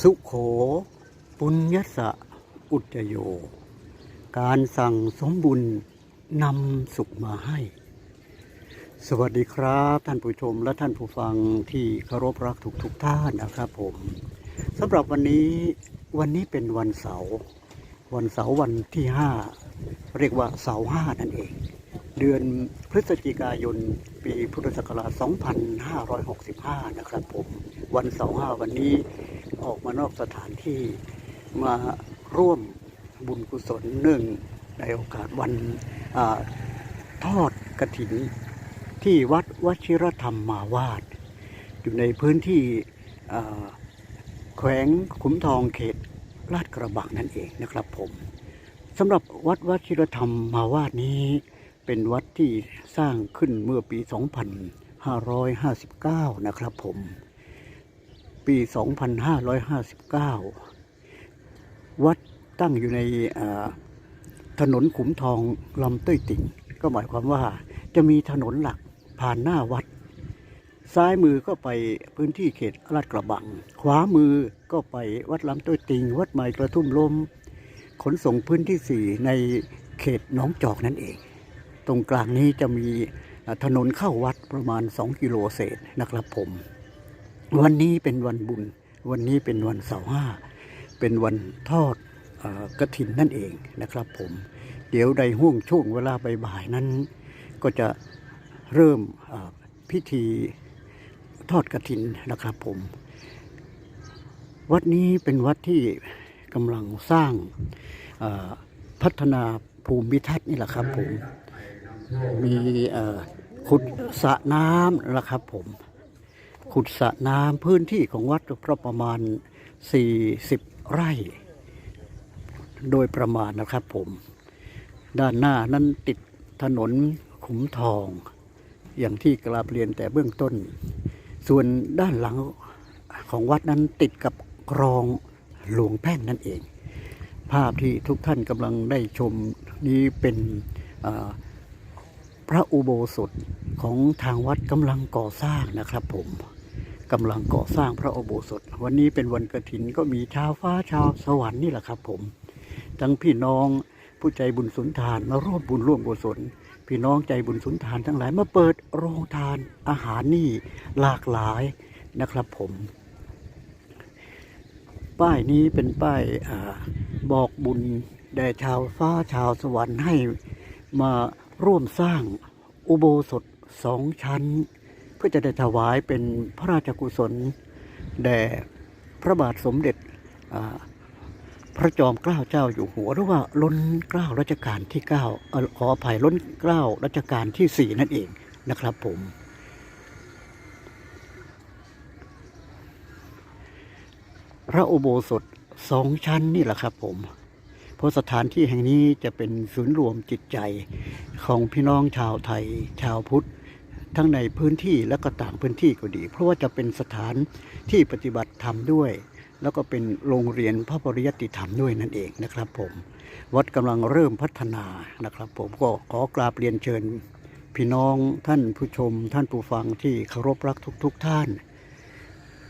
สุโข ปุญญสะอุจโย การสั่งสมบุญนำสุขมาให้ สวัสดีครับท่านผู้ชมและท่านผู้ฟังที่เคารพรักทุกทุกท่านนะครับผมสำหรับวันนี้วันนี้เป็นวันเสาร์วันเสาร์วันที่ห้าเรียกว่าเสาร์ห้านั่นเอง เดือนพฤศจิกายน ปีพุทธศักราช 2565 นะครับผม วันเสาร์ห้าวันนี้ออกมานอกสถานที่มาร่วมบุญกุศลหนึ่งในโอกาสวันอทอดกระถิน ที่วัดวชิรธรรมมาวาด อยู่ในพื้นที่แขวงขุมทองเขตลาดกระบังนั่นเองนะครับผมสำหรับวัดวชิรธรรมมาวาดนี้ เป็นวัดที่สร้างขึ้นเมื่อปี 2559 นะครับผม ปี 2559 วัดตั้งอยู่ในถนนขุมทองลำเต้ยติ่ง ก็หมายความว่าจะมีถนนหลักผ่านหน้าวัด ซ้ายมือก็ไปพื้นที่เขตลาดกระบัง ขวามือก็ไปวัดลำต้อยติงวัดใหม่กระทุ่มลม ขนส่งพื้นที่สี่ในเขตหนองจอกนั่นเอง ตรงกลางนี้จะมีถนนเข้าวัดประมาณ 2 กิโลเศษนะครับผม วันนี้เป็นวันบุญ วันนี้เป็นวันเสาร์ห้า เป็นวันทอดอกระถินนั่นเองนะครับผม เดี๋ยวใดห่วงช่วงเวลาบ่ายๆนั้น ก็จะเริ่มพิธีทอดกระถินนะครับผม วัดนี้เป็นวัดที่กำลังสร้างพัฒนาภูมิทัศน์นี่แหละครับผม มีขุดสระน้ำนะครับผม ขุดสระน้ำพื้นที่ของวัดก็ประมาณ 40 ไร่ โดยประมาณนะครับผม ด้านหน้านั้นติดถนนขุมทอง อย่างที่กราบเรียนแต่เบื้องต้น ส่วนด้านหลังของวัดนั้นติดกับคลองหลวงแพ่งนั่นเอง ภาพที่ทุกท่านกำลังได้ชมนี้เป็น พระอุโบสถของทางวัดกำลังก่อสร้างนะครับผมกำลังก่อสร้างพระอุโบสถ วันนี้เป็นวันกระถินก็มีชาวฟ้าชาวสวรรค์นี่แหละครับ ผม ทั้งพี่น้องผู้ใจบุญสุนทานมาร่วมบุญร่วมกุศลพี่น้องใจบุญสุนทานทั้งหลายมาเปิดโรงทานอาหารนี่หลากหลายนะครับผม ป้ายนี้เป็นป้ายอบอกบุญแด่ชาวฟ้าชาวสวรรค์ให้มา ร่วมสร้างอุโบสถสองชั้น เพื่อจะได้ถวายเป็นพระราชกุศล แด่พระบาทสมเด็จพระจอมเกล้าเจ้าอยู่หัวหรือว่าล้นเกล้ารัชกาลที่เก้าขออภัยล้นเกล้ารัชกาลที่สี่นั่นเองนะครับผม พระอุโบสถสองชั้นนี่แหละครับผม เพราะสถานที่แห่งนี้จะเป็นศูนย์รวมจิตใจของพี่น้องชาวไทย ชาวพุทธ ทั้งในพื้นที่และก็ต่างพื้นที่ก็ดี เพราะว่าจะเป็นสถานที่ปฏิบัติธรรมด้วย แล้วก็เป็นโรงเรียนพระปริยัติธรรมด้วยนั่นเองนะครับผม วัดกำลังเริ่มพัฒนานะครับ ผมก็ขอกราบเรียนเชิญพี่น้องท่านผู้ชมท่านผู้ฟังที่เคารพรักทุกๆท่าน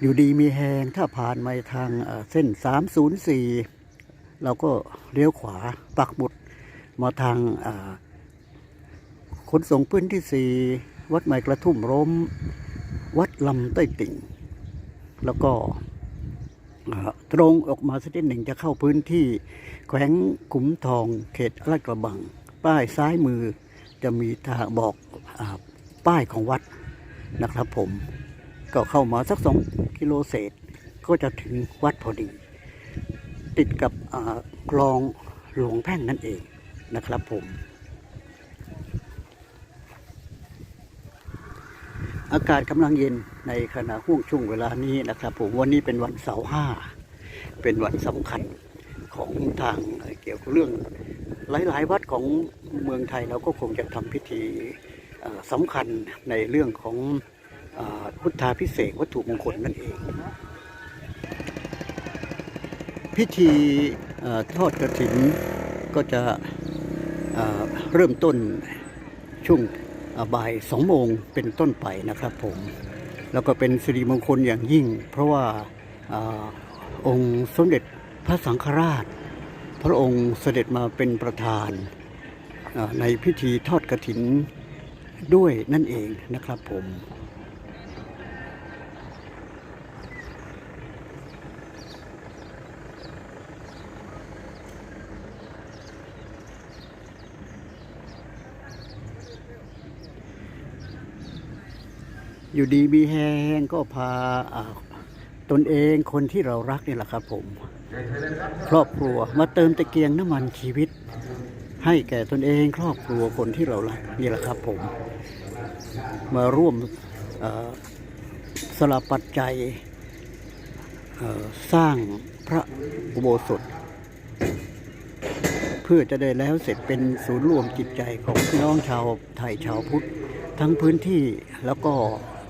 อยู่ดีมีแหงถ้าผ่านมาทางเอ่อเส้น 304 เราก็เลี้ยวขวาปักหมุดมาทางขนส่งพื้นที่ 4 วัดใหม่กระทุ่มร่มวัดลำใต้ติ่ง แล้วก็ตรงออกมาสักนิดหนึ่งจะเข้าพื้นที่แขวงขุมทองเขตลาดกระบัง ป้ายซ้ายมือจะมีทางบอกอป้ายของวัดนะครับผม ก็เข้ามาสักสองกิโลเศษก็จะถึงวัดพอดี ติดกับคลองหลวงแพ่งนั่นเองนะครับผม อากาศกำลังเย็นในขณะห่วงช่วงเวลานี้นะครับผมวันนี้เป็นวันเสาร์ห้าเป็นวันสำคัญของทางเกี่ยวกับเรื่อง หลาย ๆ วัดของเมืองไทยเราก็คงจะทำพิธีสำคัญในเรื่องของพุทธาพิเศษวัตถุมงคลนั่นเอง พิธีอทอดกระถินก็จะเริ่มต้นช่วงบ่ายสองโมงเป็นต้นไปนะครับผมแล้วก็เป็นสิริมงคลอย่างยิ่ง เพราะว่าอองค์สมเด็จพระสังฆราช พระองค์เสด็จมาเป็นประธานในพิธีทอดกระถินด้วยนั่นเองนะครับผม อยู่ดีมีแหงก็พาตนเองคนที่เรารักนี่แหละครับผม ครอบครัวมาเติมตะเกียงน้ำมันชีวิต ให้แก่ตนเองครอบครัวคนที่เรารักนี่แหละครับผม มาร่วมสลับปัจจัยสร้างพระอุโบสถ เพื่อจะได้แล้วเสร็จเป็นศูนย์รวมจิตใจของพี่น้องชาวไทยชาวพุทธ ทั้งพื้นที่แล้วก็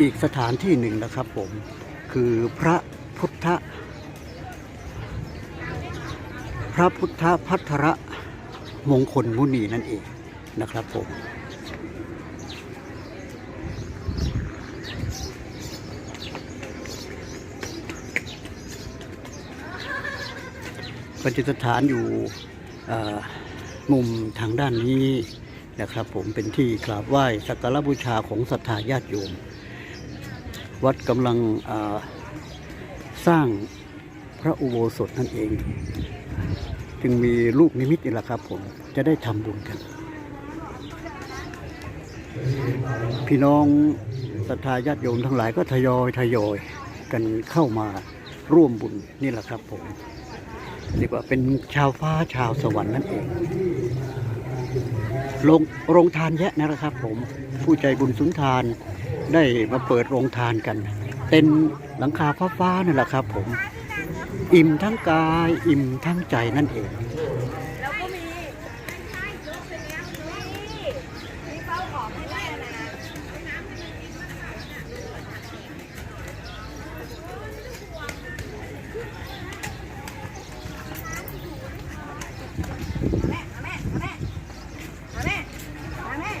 อีกสถานที่หนึ่งนะครับผมคือพระพุทธ พระพุทธพัทรมงคลมุนีนั่นเองนะครับผมประดิษฐานอยู่มุมทางด้านนี้นะครับผมเป็นที่กราบไหว้สักการบูชาของศรัทธาญาติโยม วัดกำลังสร้างพระอุโบสถนั่นเอง จึงมีลูกนิมิตนี่แหละครับผม จะได้ทำบุญกัน พี่น้องศรัทธาญาติโยมทั้งหลายก็ทยอยทยอยกันเข้ามาร่วมบุญนี่แหละครับผมเรียกว่าเป็นชาวฟ้าชาวสวรรค์นั่นเองโรงโรงทานแยะนะครับผม ผู้ใจบุญสุนทาน ได้มาเปิดโรงทานกัน เป็นหลังคาฟ้าๆนั่นแหละครับผม อิ่มทั้งกาย อิ่มทั้งใจนั่นเอง แล้วก็มีมีเป้าของให้แม่นะแม่แม่แม่แม่แม่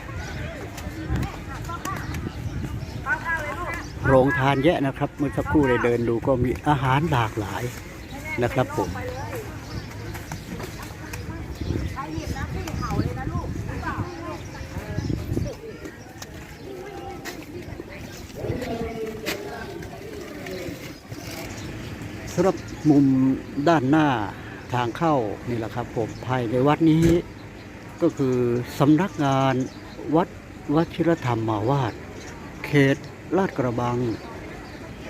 ข้าวข้าวเลยลูก โรงทานแยะนะครับ เมื่อสักครู่ได้เดินดูก็มีอาหารหลากหลายนะครับผมสำหรับมุมด้านหน้าทางเข้านี่แหละครับผมภายในวัดนี้ก็คือสำนักงานวัดวชิรธรรมมาวาดเขต ลาดกระบัง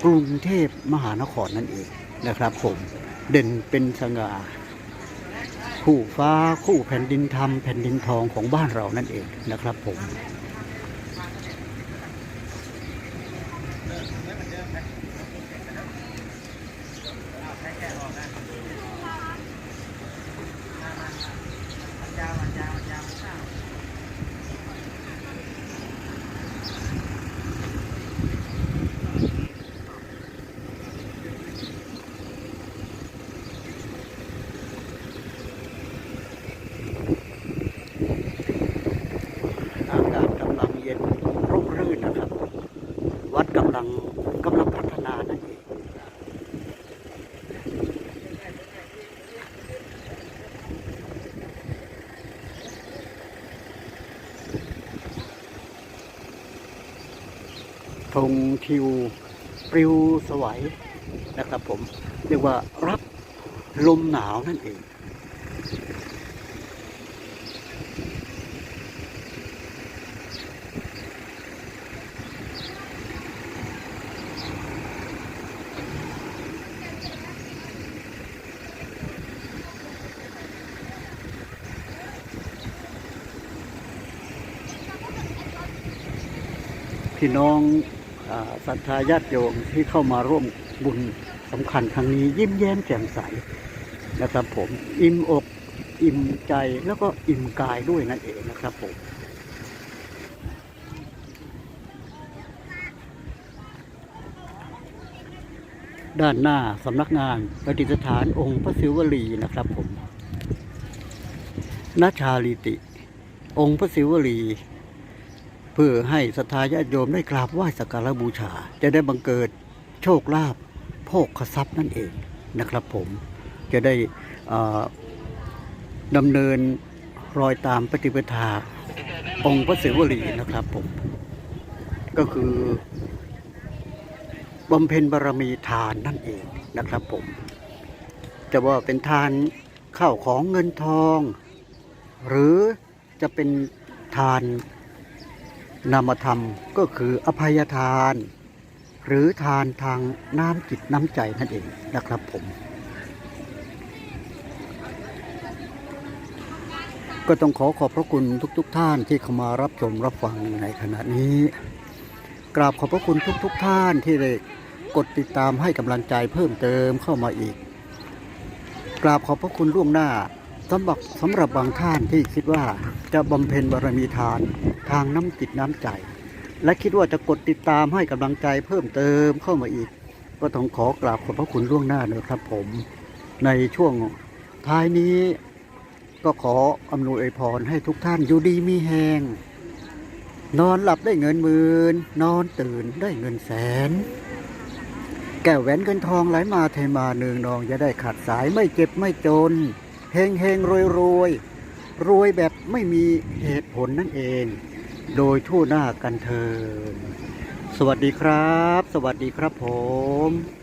กรุงเทพมหานครนั่นเองนะครับผมเด่นเป็นสง่าคู่ฟ้าคู่แผ่นดินธรรมแผ่นดินทองของบ้านเรานั่นเองนะครับผม งทิวปลิวสวย นะครับผม เรียกว่ารับลมหนาวนั่นเองพี่น้อง ศรัทธาญาติโยมที่เข้ามาร่วมบุญสำคัญครั้งนี้ยิ้มแย้มแจ่มใสนะครับผมอิ่มอกอิ่มใจแล้วก็อิ่มกายด้วยนั่นเองนะครับผมด้านหน้าสำนักงานประดิษฐานองค์พระศิวลีนะครับผมนาชาลิติ องค์พระศิวลี พื่อให้ศรัทธาญาติโยมได้กราบไหว้สักการะบูชา จะได้บังเกิดโชคลาภโภคทรัพย์นั่นเองนะครับผมจะได้ดำเนินรอยตามปฏิปทาองค์พระศิวลีนะครับผม ก็คือบำเพ็ญบารมีทานนั่นเองนะครับผม จะว่าเป็นทานข้าวของเงินทอง หรือจะเป็นทาน นามธรรมก็คืออภัยทาน หรือทานทางน้ำจิตน้ำใจนั่นเองนะครับผม ก็ต้องขอขอบพระคุณทุกๆทท่านที่เข้ามารับชมรับฟังในขณะนี้ กราบขอบพระคุณทุกๆทท่านที่ได้กดติดตามให้กำลังใจเพิ่มเติมเข้ามาอีก กราบขอบพระคุณล่วงหน้าสำหรับสำหรับบางท่านที่คิดว่าจะบำเพ็ญบารมีทาน ทางน้ำจิตน้ำใจ และคิดว่าจะกดติดตามให้กำลังใจเพิ่มเติมเข้ามาอีก ก็ต้องขอกราบขอบพระคุณล่วงหน้าเนะครับผม ในช่วงท้ายนี้ก็ขออำนวยอวยพรให้ทุกท่านอยู่ดีมีแหงนอนหลับได้เงินหมื่นนอนตื่นได้เงินแสน แก้วแหวนเงินทองไหลมาเทมาเนืองนองจะได้ขาดสายไม่เจ็บไม่จนเฮงเฮงรวยรวยรวยแบบไม่มีเหตุผลนั่นเอง โดยทั่วหน้ากันเทินสวัสดีครับ สวัสดีครับผม